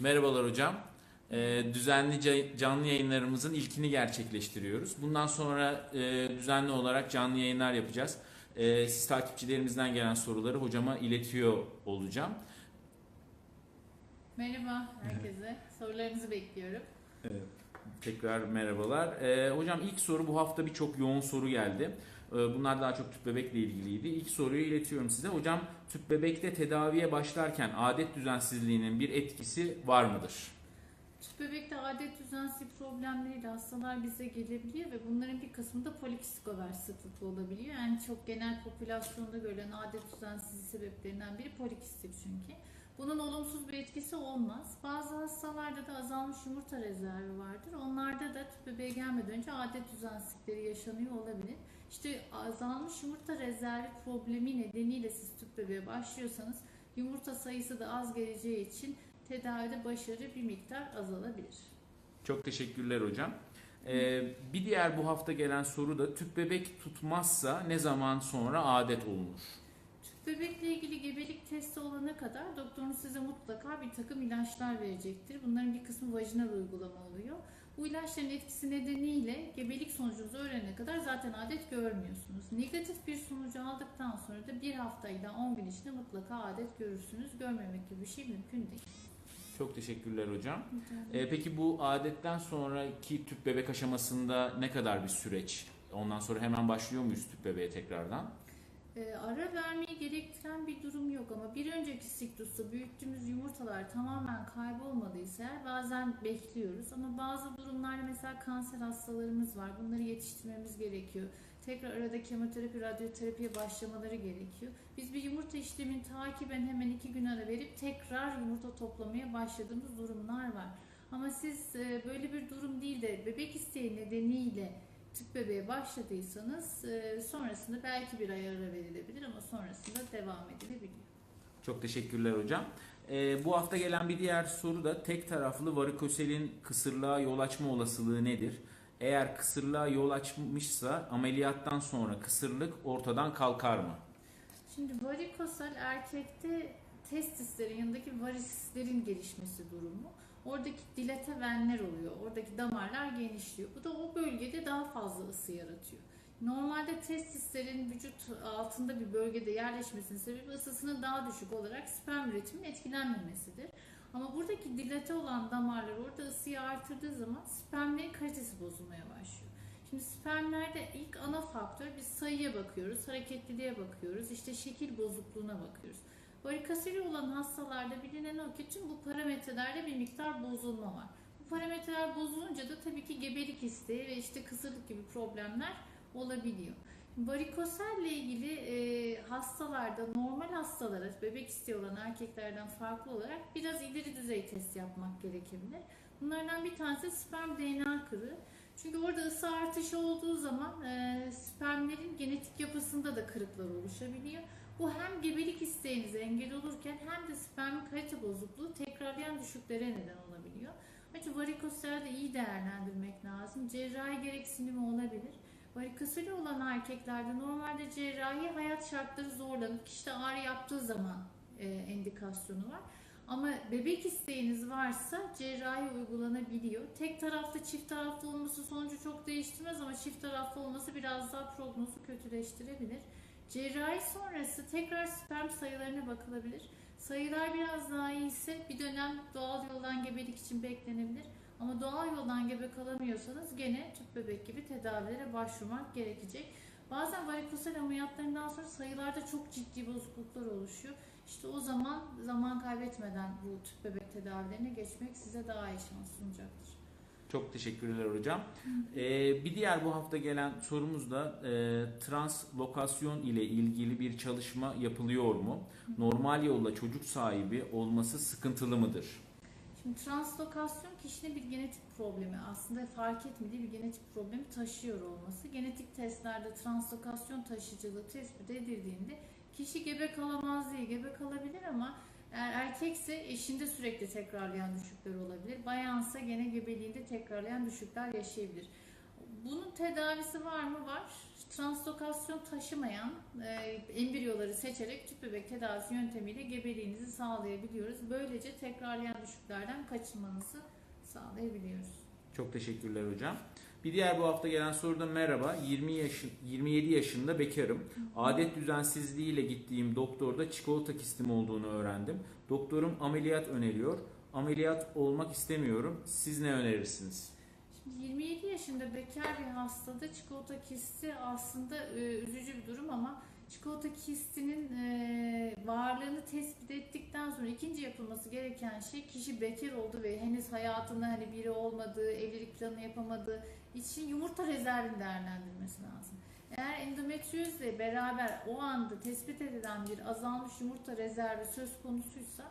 Merhabalar hocam. Ee, düzenli ca- canlı yayınlarımızın ilkini gerçekleştiriyoruz. Bundan sonra e, düzenli olarak canlı yayınlar yapacağız. Ee, siz takipçilerimizden gelen soruları hocama iletiyor olacağım. Merhaba herkese. Sorularınızı bekliyorum. Tekrar merhabalar. Ee, hocam ilk soru bu hafta birçok yoğun soru geldi. Ee, bunlar daha çok tüp bebekle ilgiliydi. İlk soruyu iletiyorum size. Hocam tüp bebekte tedaviye başlarken adet düzensizliğinin bir etkisi var mıdır? Tüp bebekte adet düzensizliği problemleriyle hastalar bize gelebiliyor ve bunların bir kısmı da polikistik over sıklıklı olabiliyor. Yani çok genel popülasyonda görülen adet düzensizliği sebeplerinden biri polikistik çünkü. Bunun olumsuz bir etkisi olmaz. Bazı hastalarda da azalmış yumurta rezervi vardır. Onlarda da tüp bebeğe gelmeden önce adet düzensizlikleri yaşanıyor olabilir. İşte azalmış yumurta rezervi problemi nedeniyle siz tüp bebeğe başlıyorsanız yumurta sayısı da az geleceği için tedavide başarı bir miktar azalabilir. Çok teşekkürler hocam. Ee, bir diğer bu hafta gelen soru da tüp bebek tutmazsa ne zaman sonra adet olunur? Tüp bebekle ilgili gebelik testi olana kadar doktorunuz size mutlaka bir takım ilaçlar verecektir. Bunların bir kısmı vajinal uygulama oluyor. Bu ilaçların etkisi nedeniyle gebelik sonucunuzu öğrenene kadar zaten adet görmüyorsunuz. Negatif bir sonucu aldıktan sonra da bir haftayla 10 gün içinde mutlaka adet görürsünüz. Görmemek gibi bir şey mümkün değil. Çok teşekkürler hocam. Ee, peki bu adetten sonraki tüp bebek aşamasında ne kadar bir süreç? Ondan sonra hemen başlıyor muyuz tüp bebeğe tekrardan? Ee, ara vermeyi gerektiren bir durum yok ama bir önceki siklusta büyüttüğümüz yumurtalar tamamen kaybolmadıysa bazen bekliyoruz ama bazı durumlarda mesela kanser hastalarımız var bunları yetiştirmemiz gerekiyor. Tekrar arada kemoterapi, radyoterapiye başlamaları gerekiyor. Biz bir yumurta işlemini takiben hemen iki gün ara verip tekrar yumurta toplamaya başladığımız durumlar var. Ama siz e, böyle bir durum değil de bebek isteği nedeniyle tüp bebeğe başladıysanız e, sonrasında belki bir ay ara verilebilir ama sonrasında devam edilebiliyor. Çok teşekkürler hocam. Ee, bu hafta gelen bir diğer soru da tek taraflı varikoselin kısırlığa yol açma olasılığı nedir? Eğer kısırlığa yol açmışsa ameliyattan sonra kısırlık ortadan kalkar mı? Şimdi varikosel erkekte testislerin yanındaki varislerin gelişmesi durumu. Oradaki dilate venler oluyor. Oradaki damarlar genişliyor. Bu da o bölgede daha fazla ısı yaratıyor. Normalde testislerin vücut altında bir bölgede yerleşmesinin sebebi ısısının daha düşük olarak sperm üretiminin etkilenmemesidir. Ama buradaki dilate olan damarlar orada ısıyı artırdığı zaman spermlerin kalitesi bozulmaya başlıyor. Şimdi spermlerde ilk ana faktör biz sayıya bakıyoruz, hareketliliğe bakıyoruz, işte şekil bozukluğuna bakıyoruz. Varikoseli olan hastalarda bilinen o ki tüm bu parametrelerde bir miktar bozulma var. Bu parametreler bozulunca da tabii ki gebelik isteği ve işte kısırlık gibi problemler olabiliyor. Varikoselle ilgili e, hastalarda normal hastalara bebek isteği olan erkeklerden farklı olarak biraz ileri düzey test yapmak gerekebilir. Bunlardan bir tanesi sperm DNA kırığı. Çünkü orada ısı artışı olduğu zaman e, genetik yapısında da kırıklar oluşabiliyor. Bu hem gebelik isteğinize engel olurken hem de sperm kalite bozukluğu tekrarlayan düşüklere neden olabiliyor. Ayrıca varikoselde iyi değerlendirmek lazım. Cerrahi gereksinimi olabilir. Varikoseli olan erkeklerde normalde cerrahi hayat şartları zorlanıp işte ağrı yaptığı zaman e, endikasyonu var. Ama bebek isteğiniz varsa cerrahi uygulanabiliyor. Tek taraflı çift taraflı olması sonucu çok değiştirmez ama çift taraflı olması biraz daha prognozu kötüleştirebilir. Cerrahi sonrası tekrar sperm sayılarına bakılabilir. Sayılar biraz daha iyiyse bir dönem doğal yoldan gebelik için beklenebilir. Ama doğal yoldan gebe kalamıyorsanız gene tüp bebek gibi tedavilere başvurmak gerekecek. Bazen varikosel ameliyatlarından sonra sayılarda çok ciddi bozukluklar oluşuyor. İşte o zaman zaman kaybetmeden bu tüp bebek tedavilerine geçmek size daha iyi şans sunacaktır. Çok teşekkürler hocam. Ee, bir diğer bu hafta gelen sorumuz da e, translokasyon ile ilgili bir çalışma yapılıyor mu? Normal yolla çocuk sahibi olması sıkıntılı mıdır? Şimdi translokasyon kişinin bir genetik problemi aslında fark etmediği bir genetik problemi taşıyor olması. Genetik testlerde translokasyon taşıyıcılığı tespit edildiğinde kişi gebe kalamaz değil, gebe kalabilir ama eğer erkekse eşinde sürekli tekrarlayan düşükler olabilir. Bayansa gene gebeliğinde tekrarlayan düşükler yaşayabilir. Bunun tedavisi var mı? Var. translokasyon taşımayan e, embriyoları seçerek tüp bebek tedavisi yöntemiyle gebeliğinizi sağlayabiliyoruz. Böylece tekrarlayan düşüklerden kaçınmanızı sağlayabiliyoruz. Çok teşekkürler hocam. Bir diğer bu hafta gelen soruda merhaba. 20 yaşın 27 yaşında bekarım. Adet düzensizliğiyle gittiğim doktorda çikolata kistim olduğunu öğrendim. Doktorum ameliyat öneriyor. Ameliyat olmak istemiyorum. Siz ne önerirsiniz? Şimdi 27 yaşında bekar bir hastada çikolata kisti aslında e, üzücü bir durum ama çikolata kistinin e, varlığını tespit ettikten sonra ikinci yapılması gereken şey kişi bekar oldu ve henüz hayatında hani biri olmadığı, evlilik planı yapamadığı için yumurta rezervini değerlendirmesi lazım. Eğer endometriyozle beraber o anda tespit edilen bir azalmış yumurta rezervi söz konusuysa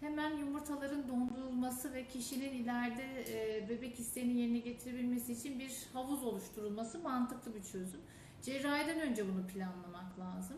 hemen yumurtaların dondurulması ve kişinin ileride e, bebek isteğini yerine getirebilmesi için bir havuz oluşturulması mantıklı bir çözüm. Cerrahiden önce bunu planlamak lazım.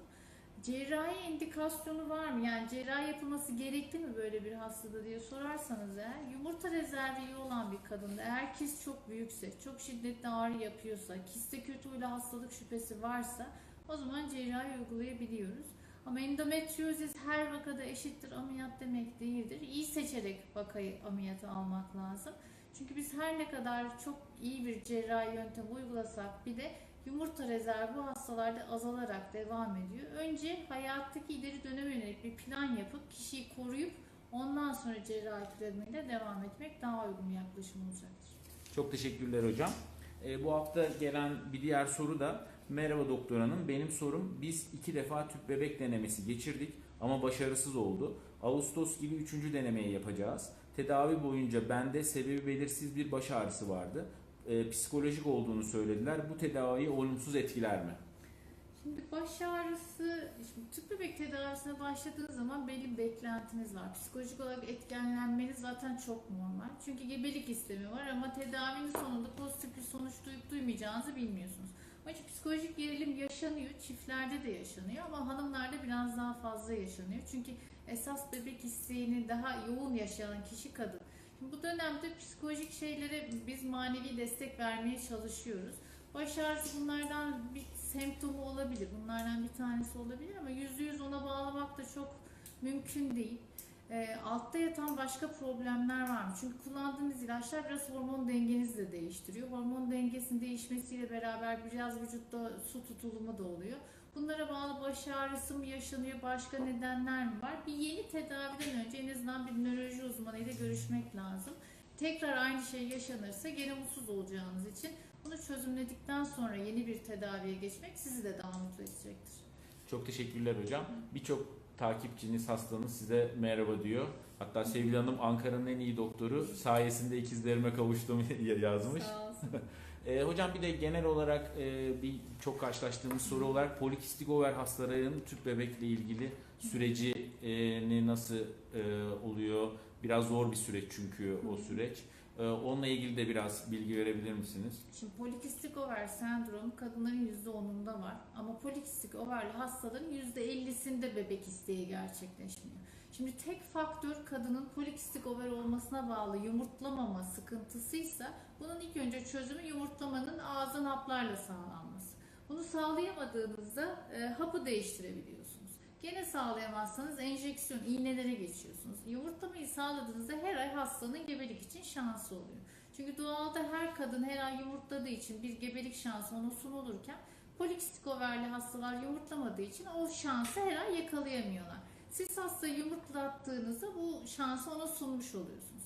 Cerrahi indikasyonu var mı? Yani cerrahi yapılması gerekli mi böyle bir hastada diye sorarsanız eğer yumurta rezervi iyi olan bir kadında eğer kist çok büyükse, çok şiddetli ağrı yapıyorsa, kiste kötü huylu hastalık şüphesi varsa o zaman cerrahi uygulayabiliyoruz. Ama endometriozis her vakada eşittir ameliyat demek değildir. İyi seçerek vakayı ameliyata almak lazım. Çünkü biz her ne kadar çok iyi bir cerrahi yöntem uygulasak bir de yumurta rezervi hastalarda azalarak devam ediyor. Önce hayattaki ileri döneme yönelik bir plan yapıp kişiyi koruyup ondan sonra cerrahi planıyla devam etmek daha uygun bir yaklaşım olacaktır. Çok teşekkürler hocam. Ee, bu hafta gelen bir diğer soru da merhaba doktor hanım. Benim sorum biz iki defa tüp bebek denemesi geçirdik ama başarısız oldu. Ağustos gibi üçüncü denemeyi yapacağız. Tedavi boyunca bende sebebi belirsiz bir baş ağrısı vardı. Ee, psikolojik olduğunu söylediler. Bu tedaviyi olumsuz etkiler mi? Şimdi baş ağrısı, şimdi tüp bebek tedavisine başladığınız zaman belli bir beklentiniz var. Psikolojik olarak etkilenmeniz zaten çok normal. Çünkü gebelik istemi var ama tedavinin sonunda pozitif bir sonuç duyup duymayacağınızı bilmiyorsunuz. İçin psikolojik gerilim yaşanıyor, çiftlerde de yaşanıyor ama hanımlarda biraz daha fazla yaşanıyor. Çünkü esas bebek isteğini daha yoğun yaşayan kişi kadın. Bu dönemde psikolojik şeylere biz manevi destek vermeye çalışıyoruz. Baş ağrısı bunlardan bir semptomu olabilir. Bunlardan bir tanesi olabilir ama yüzde yüz ona bağlamak da çok mümkün değil. Ee, altta yatan başka problemler var mı? Çünkü kullandığınız ilaçlar biraz hormon dengenizi de değiştiriyor. Hormon dengesinin değişmesiyle beraber biraz vücutta su tutulumu da oluyor. Bunlara bağlı baş ağrısı mı yaşanıyor, başka nedenler mi var? Bir yeni tedaviden önce en azından bir nöroloji uzmanıyla görüşmek lazım. Tekrar aynı şey yaşanırsa gene mutsuz olacağınız için bunu çözümledikten sonra yeni bir tedaviye geçmek sizi de daha mutlu edecektir. Çok teşekkürler hocam. Birçok takipçiniz, hastanız size merhaba diyor. Hatta Sevgili Hanım Ankara'nın en iyi doktoru sayesinde ikizlerime kavuştum yazmış. Sağ olsun. E, hocam bir de genel olarak e, bir çok karşılaştığımız soru olarak polikistik over hastaların tüp bebekle ilgili sürecini nasıl e, oluyor? Biraz zor bir süreç çünkü o süreç. E, onunla ilgili de biraz bilgi verebilir misiniz? Şimdi polikistik over sendromu kadınların %10'unda var. Ama polikistik overli hastaların %50'sinde bebek isteği gerçekleşmiyor. Şimdi tek faktör kadının polikistik over olmasına bağlı yumurtlamama sıkıntısıysa bunun ilk önce çözümü yumurtlamanın ağızdan haplarla sağlanması. Bunu sağlayamadığınızda e, hapı değiştirebiliyorsunuz. Gene sağlayamazsanız enjeksiyon, iğnelere geçiyorsunuz. Yumurtlamayı sağladığınızda her ay hastanın gebelik için şansı oluyor. Çünkü doğalda her kadın her ay yumurtladığı için bir gebelik şansı ona sunulurken polikistik overli hastalar yumurtlamadığı için o şansı her ay yakalayamıyorlar. Siz hastayı yumurtlattığınızda bu şansı ona sunmuş oluyorsunuz.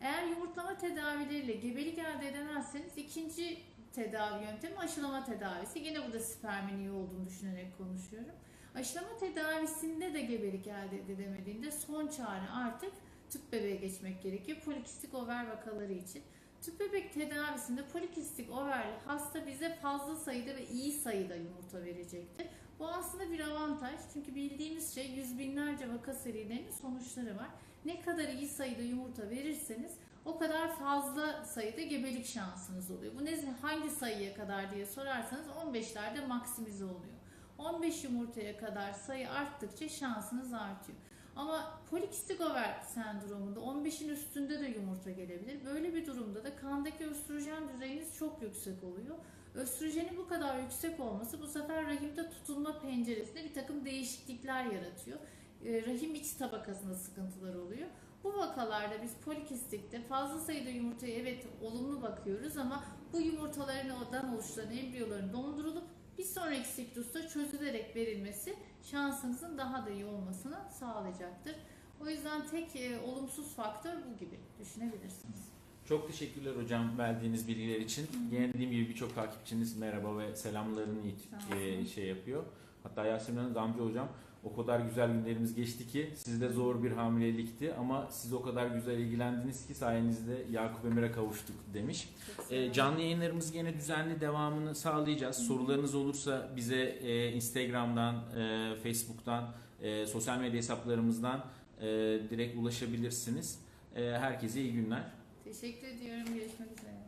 Eğer yumurtlama tedavileriyle gebelik elde edemezseniz ikinci tedavi yöntemi aşılama tedavisi. Yine burada spermin iyi olduğunu düşünerek konuşuyorum. Aşılama tedavisinde de gebelik elde edilemediğinde son çare artık tüp bebeğe geçmek gerekiyor polikistik over vakaları için. Tüp bebek tedavisinde polikistik overli hasta bize fazla sayıda ve iyi sayıda yumurta verecektir. Bu aslında bir avantaj çünkü bildiğimiz şey yüz binlerce vaka serilerinin sonuçları var. Ne kadar iyi sayıda yumurta verirseniz o kadar fazla sayıda gebelik şansınız oluyor. Bu ne hangi sayıya kadar diye sorarsanız 15'lerde maksimize oluyor. 15 yumurtaya kadar sayı arttıkça şansınız artıyor. Ama polikistik over sendromunda 15'in üstünde de yumurta gelebilir. Böyle bir durumda da kandaki östrojen düzeyiniz çok yüksek oluyor. Östrojenin bu kadar yüksek olması bu sefer rahimde tutunma penceresinde bir takım değişiklikler yaratıyor. E, rahim iç tabakasında sıkıntılar oluyor. Bu vakalarda biz polikistikte fazla sayıda yumurtaya evet olumlu bakıyoruz ama bu yumurtalardan oluşan embriyoların dondurulup bir sonraki siklusta çözülerek verilmesi şansınızın daha da iyi olmasını sağlayacaktır. O yüzden tek e, olumsuz faktör bu gibi düşünebilirsiniz. Çok teşekkürler hocam verdiğiniz bilgiler için. Yine dediğim gibi birçok takipçiniz merhaba ve selamlarını e, şey yapıyor. Hatta Yasemin Hanım Gamze hocam o kadar güzel günlerimiz geçti ki sizde zor bir hamilelikti ama siz o kadar güzel ilgilendiniz ki sayenizde Yakup Emir'e kavuştuk demiş. E, canlı yayınlarımız yine düzenli devamını sağlayacağız. Sorularınız olursa bize e, Instagram'dan, e, Facebook'tan, e, sosyal medya hesaplarımızdan e, direkt ulaşabilirsiniz. E, herkese iyi günler. Teşekkür ediyorum. Görüşmek üzere.